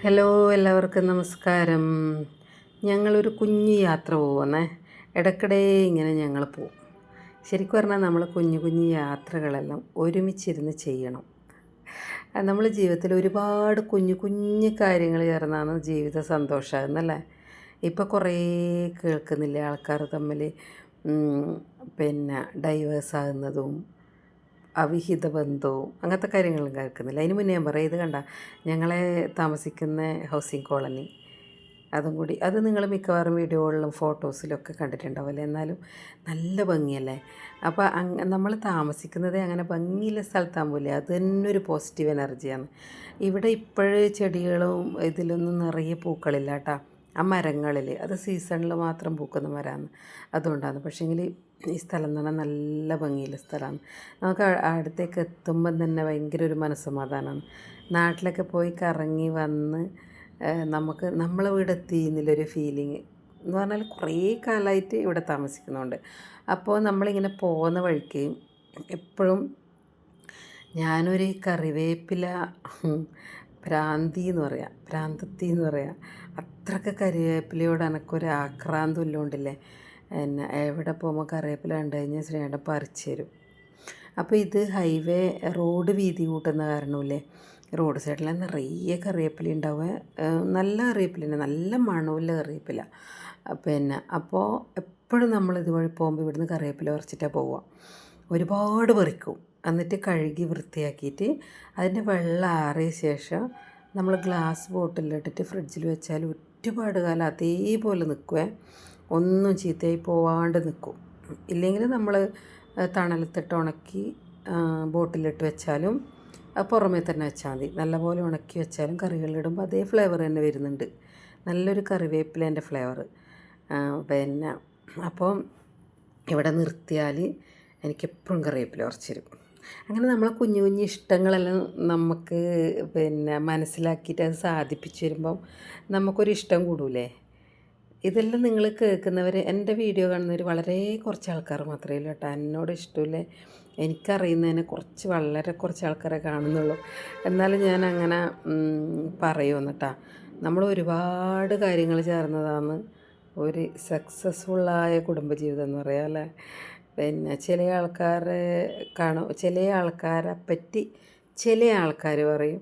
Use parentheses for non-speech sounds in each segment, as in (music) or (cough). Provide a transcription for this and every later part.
Hello എല്ലാവർക്കും നമസ്കാരം. ഞങ്ങളൊരു കുഞ്ഞു യാത്ര പോകുന്നേ ഇടയ്ക്കിടെ ഇങ്ങനെ ഞങ്ങൾ പോവും. ശരിക്കും പറഞ്ഞാൽ നമ്മൾ കുഞ്ഞു കുഞ്ഞു യാത്രകളെല്ലാം ഒരുമിച്ചിരുന്ന് ചെയ്യണം. നമ്മൾ ജീവിതത്തിൽ ഒരുപാട് കുഞ്ഞു കുഞ്ഞു കാര്യങ്ങൾ ചേർന്നാണ് ജീവിത സന്തോഷമാകുന്നല്ലേ? ഇപ്പോൾ കുറേ കേൾക്കുന്നില്ലേ? ആൾക്കാർ തമ്മിൽ പിന്നെ ഡൈവേഴ്സ് ആകുന്നതും അവിഹിത ബന്ധവും അങ്ങനത്തെ കാര്യങ്ങളും കേൾക്കുന്നില്ല. അതിന് മുന്നേ ഞാൻ പറയാം ഇത് കണ്ട ഞങ്ങളെ താമസിക്കുന്ന ഹൗസിംഗ് കോളനി അതും കൂടി അത് നിങ്ങൾ മിക്കവാറും വീഡിയോകളിലും ഫോട്ടോസിലൊക്കെ കണ്ടിട്ടുണ്ടാവില്ലേ എന്നാലും നല്ല ഭംഗിയല്ലേ? അപ്പോൾ നമ്മൾ താമസിക്കുന്നതേ അങ്ങനെ ഭംഗിയുള്ള സ്ഥലത്താകുമ്പോൾ അത് തന്നെ ഒരു പോസിറ്റീവ് എനർജിയാണ് ഇവിടെ ഇപ്പോഴേ ചെടികളും ഇതിലൊന്നും നിറയെ പൂക്കളില്ല കേട്ടോ. ആ മരങ്ങളിൽ അത് സീസണിൽ മാത്രം പൂക്കുന്ന മരമാണ്. അതുകൊണ്ടാണ്. പക്ഷേങ്കിൽ ഈ സ്ഥലം എന്ന് പറഞ്ഞാൽ നല്ല ഭംഗിയുള്ള സ്ഥലമാണ്. നമുക്ക് അടുത്തേക്ക് എത്തുമ്പം തന്നെ ഭയങ്കര ഒരു മനസ്സമാധാനമാണ്. നാട്ടിലൊക്കെ പോയി കറങ്ങി വന്ന് നമുക്ക് നമ്മളെ വീട് എത്തി എന്നുള്ളൊരു ഫീലിങ് എന്ന് പറഞ്ഞാൽ കുറേ കാലമായിട്ട് ഇവിടെ താമസിക്കുന്നുണ്ട്. അപ്പോൾ നമ്മളിങ്ങനെ പോകുന്ന വഴിക്ക് എപ്പോഴും ഞാനൊരു കറിവേപ്പില ഭ്രാന്തി എന്ന് പറയാം ഭ്രാന്തത്തി എന്ന് പറയാം. അത്രയ്ക്ക് കറിവേപ്പിലയോട് എനക്കൊരു ആക്രാന്തം ഇല്ലോണ്ടില്ലേ? എന്നെ എവിടെ പോകുമ്പോൾ കറിവേപ്പില കണ്ടു കഴിഞ്ഞാൽ ശ്രീയുടെ പറിച്ചു തരും. അപ്പോൾ ഇത് ഹൈവേ റോഡ് വീതി കൂട്ടുന്ന കാരണമില്ലേ റോഡ് സൈഡിൽ നിറയെ കറിവേപ്പില ഉണ്ടാവുക നല്ല കറിവേപ്പില നല്ല മണമുള്ള കറിവേപ്പില പിന്നെ അപ്പോൾ എപ്പോഴും നമ്മൾ ഇതുവഴി പോകുമ്പോൾ ഇവിടുന്ന് കറിവേപ്പില പറിച്ചിട്ടാണ് പോവുക ഒരുപാട് പറിക്കും. എന്നിട്ട് കഴുകി വൃത്തിയാക്കിയിട്ട് അതിന്റെ വെള്ളം ആറിയ ശേഷം നമ്മൾ ഗ്ലാസ് ബോട്ടിലിട്ടിട്ട് ഫ്രിഡ്ജിൽ വെച്ചാൽ ഒരുപാട് കാലം അതേപോലെ നിൽക്കുവേ. ഒന്നും ചീത്തയായി പോവാണ്ട് നിൽക്കും. ഇല്ലെങ്കിൽ നമ്മൾ തണലത്തിട്ട് ഉണക്കി ബോട്ടിലിട്ട് വെച്ചാലും പുറമേ തന്നെ വെച്ചാൽ മതി. നല്ലപോലെ ഉണക്കി വെച്ചാലും കറികളിലിടുമ്പോൾ അതേ ഫ്ലേവർ തന്നെ വരുന്നുണ്ട്. നല്ലൊരു കറിവേപ്പിലേന്റെ ഫ്ലേവർ. പിന്നെ അപ്പോൾ ഇവിടെ നിർത്തിയാൽ എനിക്കെപ്പോഴും കറിവേപ്പില ഉറച്ചു തരും. അങ്ങനെ നമ്മളെ കുഞ്ഞു കുഞ്ഞു ഇഷ്ടങ്ങളെല്ലാം നമുക്ക് പിന്നെ മനസ്സിലാക്കിയിട്ട് അത് സാധിപ്പിച്ച് വരുമ്പം നമുക്കൊരു ഇഷ്ടം കൂടൂലേ? ഇതെല്ലാം നിങ്ങൾ കേൾക്കുന്നവർ എന്റെ വീഡിയോ കാണുന്നവർ വളരെ കുറച്ച് ആൾക്കാർ മാത്രമേ ഉള്ളൂ കേട്ടോ. എന്നോട് ഇഷ്ടമില്ല. എനിക്കറിയുന്നതിനെ കുറച്ച് വളരെ കുറച്ച് ആൾക്കാരെ കാണുന്നുള്ളൂ. എന്നാലും ഞാൻ അങ്ങനെ പറയുമെന്ന് കേട്ടോ. നമ്മൾ ഒരുപാട് കാര്യങ്ങൾ ചേർന്നതാണ് ഒരു സക്സസ്ഫുള്ളായ കുടുംബജീവിതം എന്ന് പറയാം അല്ലേ? പിന്നെ ചില ആൾക്കാരെ കാണും ചില ആൾക്കാരെ പറ്റി ചില ആൾക്കാർ പറയും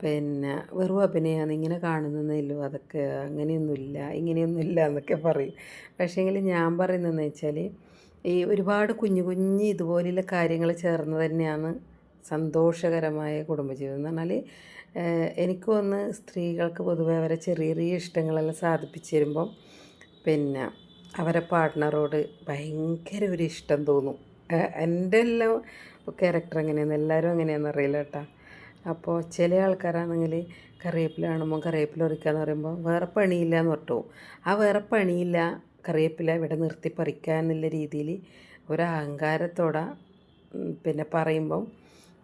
പിന്നെ വെറും അഭിനയമാണ് ഇങ്ങനെ കാണുന്നതല്ലോ അതൊക്കെ അങ്ങനെയൊന്നുമില്ല ഇങ്ങനെയൊന്നുമില്ല എന്നൊക്കെ പറയും. പക്ഷേങ്കിൽ ഞാൻ പറയുന്നതെന്ന് വെച്ചാൽ ഈ ഒരുപാട് കുഞ്ഞു കുഞ്ഞു ഇതുപോലെയുള്ള കാര്യങ്ങൾ ചേർന്ന് തന്നെയാണ് സന്തോഷകരമായ കുടുംബജീവിതം എന്ന് പറഞ്ഞാൽ എനിക്ക് വന്ന് സ്ത്രീകൾക്ക് പൊതുവെ അവരെ ചെറിയ ചെറിയ ഇഷ്ടങ്ങളെല്ലാം സാധിപ്പിച്ചു തരുമ്പം പിന്നെ അവരെ പാർട്ട്ണറോട് ഭയങ്കര ഒരു ഇഷ്ടം തോന്നും. എന്റെ എല്ലാം ക്യാരക്ടർ എങ്ങനെയാണ് എല്ലാവരും എങ്ങനെയാണെന്ന് അറിയില്ല കേട്ടോ. അപ്പോൾ ചില ആൾക്കാരാണെങ്കിൽ കറിവേപ്പില കാണുമ്പോൾ കറിവേപ്പില പറിക്കുക എന്ന് പറയുമ്പോൾ വേറെ പണിയില്ല എന്ന് പറഞ്ഞു ആ വേറെ പണിയില്ല കറിവേപ്പില ഇവിടെ നിർത്തി പറിക്കുക എന്നുള്ള രീതിയിൽ ഒരു അഹങ്കാരത്തോടെ പിന്നെ പറയുമ്പം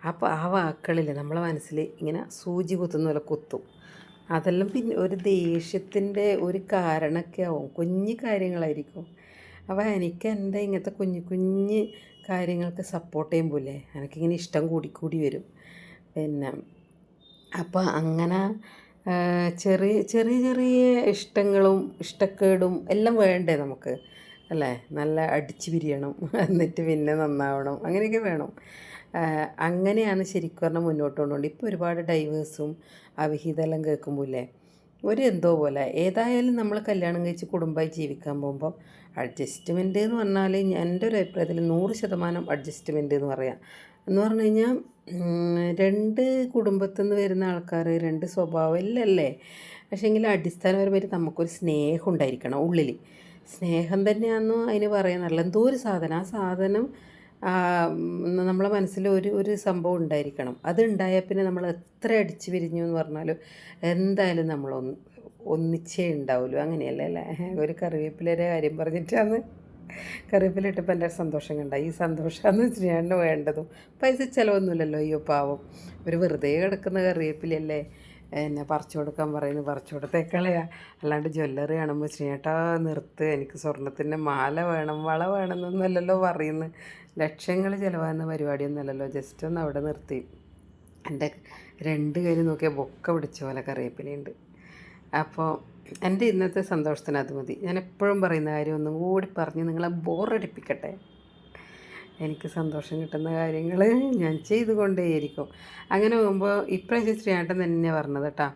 അപ്പോൾ ആ വാക്കുകളിൽ നമ്മളെ മനസ്സിൽ ഇങ്ങനെ സൂചി കുത്തുന്ന പോലെ കുത്തും. അതെല്ലാം പിന്നെ ഒരു ദേഷ്യത്തിന്റെ ഒരു കാരണമൊക്കെ ആവും. കുഞ്ഞു കാര്യങ്ങളായിരിക്കും. അപ്പോൾ എനിക്ക് എന്റെ ഇങ്ങനത്തെ കുഞ്ഞു കുഞ്ഞ് കാര്യങ്ങൾക്ക് സപ്പോർട്ട് ചെയ്യുമ്പോഴേ എനിക്കിങ്ങനെ ഇഷ്ടം കൂടിക്കൂടി കൂടി വരും. പിന്നെ അപ്പോൾ അങ്ങനെ ചെറിയ ചെറിയ ചെറിയ ഇഷ്ടങ്ങളും ഇഷ്ടക്കേടും എല്ലാം വേണ്ടേ നമുക്ക്? അല്ലേ? നല്ല അടിച്ചു പിരിയണം. (laughs) എന്നിട്ട് പിന്നെ നന്നാവണം. അങ്ങനെയൊക്കെ വേണം. അങ്ങനെയാണ് ശരിക്കും പറഞ്ഞാൽ മുന്നോട്ട് കൊണ്ടുപോകുന്നത് ഇപ്പോൾ ഒരുപാട് ഡൈവേഴ്സും അവിഹിതമെല്ലാം ഇല്ലേ ഒരു എന്തോ പോലെ. ഏതായാലും നമ്മൾ കല്യാണം കഴിച്ച് കുടുംബമായി ജീവിക്കാൻ പോകുമ്പോൾ അഡ്ജസ്റ്റ്മെന്റ് എന്ന് പറഞ്ഞാൽ എന്റെ ഒരു അഭിപ്രായത്തിൽ നൂറ് ശതമാനം അഡ്ജസ്റ്റ്മെന്റ് എന്ന് പറയാം. എന്ന് പറഞ്ഞു കഴിഞ്ഞാൽ രണ്ട് കുടുംബത്തിൽ നിന്ന് വരുന്ന ആൾക്കാർ രണ്ട് സ്വഭാവം ഇല്ലല്ലേ പക്ഷേങ്കിൽ അടിസ്ഥാനപരമായിട്ട് നമുക്കൊരു സ്നേഹം ഉണ്ടായിരിക്കണം ഉള്ളിൽ സ്നേഹം തന്നെയാണെന്നോ അതിന് പറയാനല്ല എന്തോ ഒരു സാധനം. ആ സാധനം നമ്മളെ മനസ്സിൽ ഒരു ഒരു സംഭവം ഉണ്ടായിരിക്കണം. അത് ഉണ്ടായാൽ പിന്നെ നമ്മൾ എത്ര അടിച്ചു പിരിഞ്ഞു എന്ന് പറഞ്ഞാലും എന്തായാലും നമ്മൾ ഒന്ന് ഒന്നിച്ചേ ഉണ്ടാവുള്ളൂ. അങ്ങനെയല്ലേ? അല്ലേ? ഒരു കറിവേപ്പിലയുടെ കാര്യം പറഞ്ഞിട്ടാണ് കറിവേപ്പില ഇട്ടപ്പോൾ എന്റെ സന്തോഷം കണ്ട. ഈ സന്തോഷമാണ് ശ്രീയാണ് വേണ്ടതും. പൈസ ചിലവൊന്നുമില്ലല്ലോ. അയ്യോ പാവം. ഒരു വെറുതെ കിടക്കുന്ന കറിവേപ്പിലല്ലേ എന്നെ പറിച്ചു കൊടുക്കാൻ പറയുന്നു. പറിച്ചു കൊടുത്തേക്കളയാ അല്ലാണ്ട് ജ്വല്ലറി കാണുമ്പോൾ ശ്രീയേട്ടാ നിർത്ത്. എനിക്ക് സ്വർണത്തിന്റെ മാല വേണം വള വേണം പറയുന്നു. ലക്ഷങ്ങൾ ചിലവാകുന്ന പരിപാടിയൊന്നുമല്ലല്ലോ. ജസ്റ്റ് ഒന്ന് അവിടെ നിർത്തി. എന്റെ രണ്ട് കയ്യിൽ നോക്കിയാൽ ബൊക്ക പിടിച്ച പോലെ കറിവേപ്പിലയുണ്ട്. അപ്പോൾ എന്റെ ഇന്നത്തെ സന്തോഷത്തിന് അത് മതി. ഞാൻ എപ്പോഴും പറയുന്ന കാര്യം ഒന്നും കൂടി പറഞ്ഞ് നിങ്ങളെ ബോറടിപ്പിക്കട്ടെ. എനിക്ക് സന്തോഷം കിട്ടുന്ന കാര്യങ്ങൾ ഞാൻ ചെയ്തുകൊണ്ടേയിരിക്കും. അങ്ങനെ പോകുമ്പോൾ ഇപ്രാവശ്യം ശ്രീയാട്ടൻ തന്നെ പറഞ്ഞത് കേട്ടോ.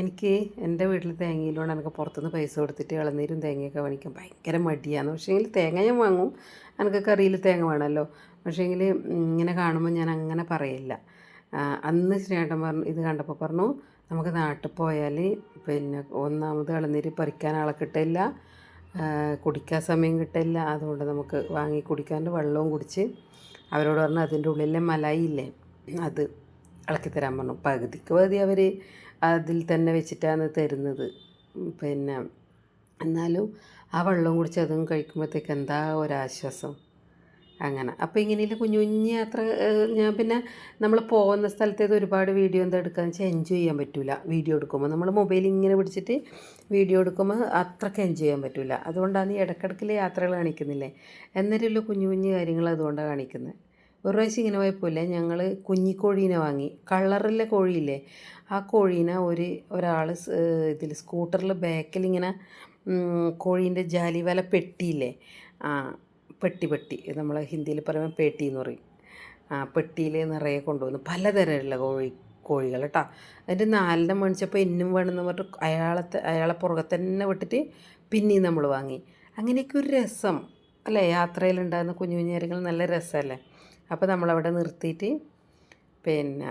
എനിക്ക് എന്റെ വീട്ടിൽ തേങ്ങയിലുകൊണ്ട് എനിക്ക് പുറത്തുനിന്ന് പൈസ കൊടുത്തിട്ട് ഇളനീരും തേങ്ങയൊക്കെ മേടിക്കാൻ ഭയങ്കര മടിയാണ്. പക്ഷേങ്കിൽ തേങ്ങ ഞാൻ വാങ്ങും. എനിക്ക് കറിയിൽ തേങ്ങ വേണമല്ലോ പക്ഷേങ്കിൽ ഇങ്ങനെ കാണുമ്പോൾ ഞാൻ അങ്ങനെ പറയില്ല. അന്ന് ശ്രീയേട്ടൻ പറഞ്ഞു ഇത് കണ്ടപ്പോൾ പറഞ്ഞു നമുക്ക് നാട്ടിൽ പോയാൽ പിന്നെ ഒന്നാമത് ഇളനീര് പറിക്കാൻ ആളെ കിട്ടില്ല. കുടിക്കാൻ സമയം കിട്ടില്ല. അതുകൊണ്ട് നമുക്ക് വാങ്ങി കുടിക്കാണ്ട് വെള്ളവും കുടിച്ച് അവരോട് പറഞ്ഞു അതിന്റെ ഉള്ളിലെ മലായി ഇല്ലേ? അത് ഇളക്കി തരാൻ പറഞ്ഞു. പകുതിക്ക് പകുതി അവർ അതിൽ തന്നെ വെച്ചിട്ടാണ് തരുന്നത്. പിന്നെ എന്നാലും ആ വെള്ളം കുടിച്ച് അതും കഴിക്കുമ്പോഴത്തേക്ക് എന്താ ഒരാശ്വാസം. അങ്ങനെ. അപ്പോൾ ഇങ്ങനെയുള്ള കുഞ്ഞു കുഞ്ഞു യാത്ര ഞാൻ പിന്നെ നമ്മൾ പോകുന്ന സ്ഥലത്തേത് ഒരുപാട് വീഡിയോ എന്താ എടുക്കാന്ന് വെച്ചാൽ എൻജോയ് ചെയ്യാൻ പറ്റില്ല വീഡിയോ എടുക്കുമ്പോൾ നമ്മൾ മൊബൈൽ ഇങ്ങനെ പിടിച്ചിട്ട് വീഡിയോ എടുക്കുമ്പോൾ അത്രയ്ക്ക് എൻജോയ് ചെയ്യാൻ പറ്റില്ല അതുകൊണ്ടാണ് ഈ ഇടയ്ക്കിടയ്ക്കിലെ യാത്രകൾ കാണിക്കുന്നില്ലേ? എന്നേരമുള്ള കുഞ്ഞു കുഞ്ഞു കാര്യങ്ങൾ അതുകൊണ്ടാണ് കാണിക്കുന്നത് ഒരു പ്രാവശ്യം ഇങ്ങനെ പോയപ്പോലെ ഞങ്ങൾ കുഞ്ഞിക്കോഴീനെ വാങ്ങി. കളറിലെ കോഴിയില്ലേ? ആ കോഴീനെ ഒരു ഒരാൾ ഇതിൽ സ്കൂട്ടറിൽ ബാക്കിൽ ഇങ്ങനെ കോഴീന്റെ ജാലിവല പെട്ടിയില്ലേ? ആ പെട്ടി പെട്ടി നമ്മൾ ഹിന്ദിയിൽ പറയുമ്പോൾ പേട്ടി എന്ന് പറയും. ആ പെട്ടിയിൽ നിറയെ കൊണ്ടുവന്നു പലതരമുള്ള കോഴി കോഴികൾ കേട്ടോ. അതിന്റെ നാലിനെ മേടിച്ചപ്പോൾ എന്നും വേണമെന്ന് പറഞ്ഞിട്ട് അയാളെ അയാളെ പുറകെ തന്നെ വിട്ടിട്ട് പിന്നെയും നമ്മൾ വാങ്ങി. അങ്ങനെയൊക്കെ ഒരു രസം അല്ലേ? യാത്രയിലുണ്ടാകുന്ന കുഞ്ഞു കുഞ്ഞു കാര്യങ്ങൾ നല്ല രസമല്ലേ? അപ്പോൾ നമ്മളവിടെ നിർത്തിയിട്ട് പിന്നെ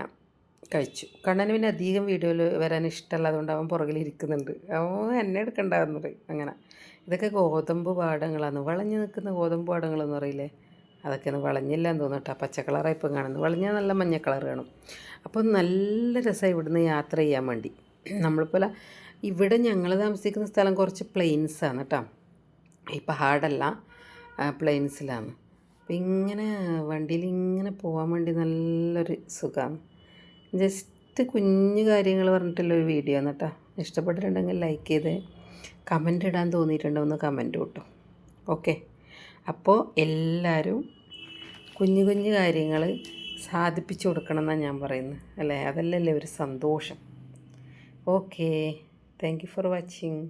കഴിച്ചു. കണ്ണന് പിന്നെ അധികം വീഡിയോയിൽ വരാൻ ഇഷ്ടമല്ലാതുകൊണ്ട് അവൻ പുറകിൽ ഇരിക്കുന്നുണ്ട്. അവൻ എന്നെ എടുക്കണ്ടാവുന്നത് അങ്ങനെ. ഇതൊക്കെ ഗോതമ്പ് പാടങ്ങളാണ്. വളഞ്ഞു നിൽക്കുന്ന ഗോതമ്പ് പാടങ്ങളെന്ന് പറയില്ലേ? അതൊക്കെയാണ് വളഞ്ഞില്ല എന്ന് തോന്നട്ടോ. പച്ച കളറായി ഇപ്പം കാണുന്നത് വളഞ്ഞാൽ നല്ല മഞ്ഞ കളർ കാണും. അപ്പോൾ നല്ല രസമായി ഇവിടുന്ന് യാത്ര ചെയ്യാൻ വേണ്ടി. നമ്മളിപ്പോൾ ഇവിടെ ഞങ്ങൾ താമസിക്കുന്ന സ്ഥലം കുറച്ച് പ്ലെയിൻസാണ് കേട്ടോ. ഈ പഹാടല്ല പ്ലെയിൻസിലാണ്. അപ്പം ഇങ്ങനെ വണ്ടിയിൽ ഇങ്ങനെ പോകാൻ വേണ്ടി നല്ലൊരു സുഖമാണ്. ജസ്റ്റ് കുഞ്ഞു കാര്യങ്ങൾ പറഞ്ഞിട്ടുള്ളൊരു വീഡിയോ ആണ് കേട്ടോ. ഇഷ്ടപ്പെട്ടിട്ടുണ്ടെങ്കിൽ ലൈക്ക് ചെയ്ത്. കമന്റ് ഇടാൻ തോന്നിയിട്ടുണ്ടോ ഒന്ന് കമന്റ് കിട്ടും. ഓക്കെ അപ്പോൾ എല്ലാവരും കുഞ്ഞു കുഞ്ഞു കാര്യങ്ങൾ സാധിപ്പിച്ചു കൊടുക്കണം എന്നാണ് ഞാൻ പറയുന്നത്. അല്ലേ? അതല്ലല്ലേ ഒരു സന്തോഷം. Okay thank you for watching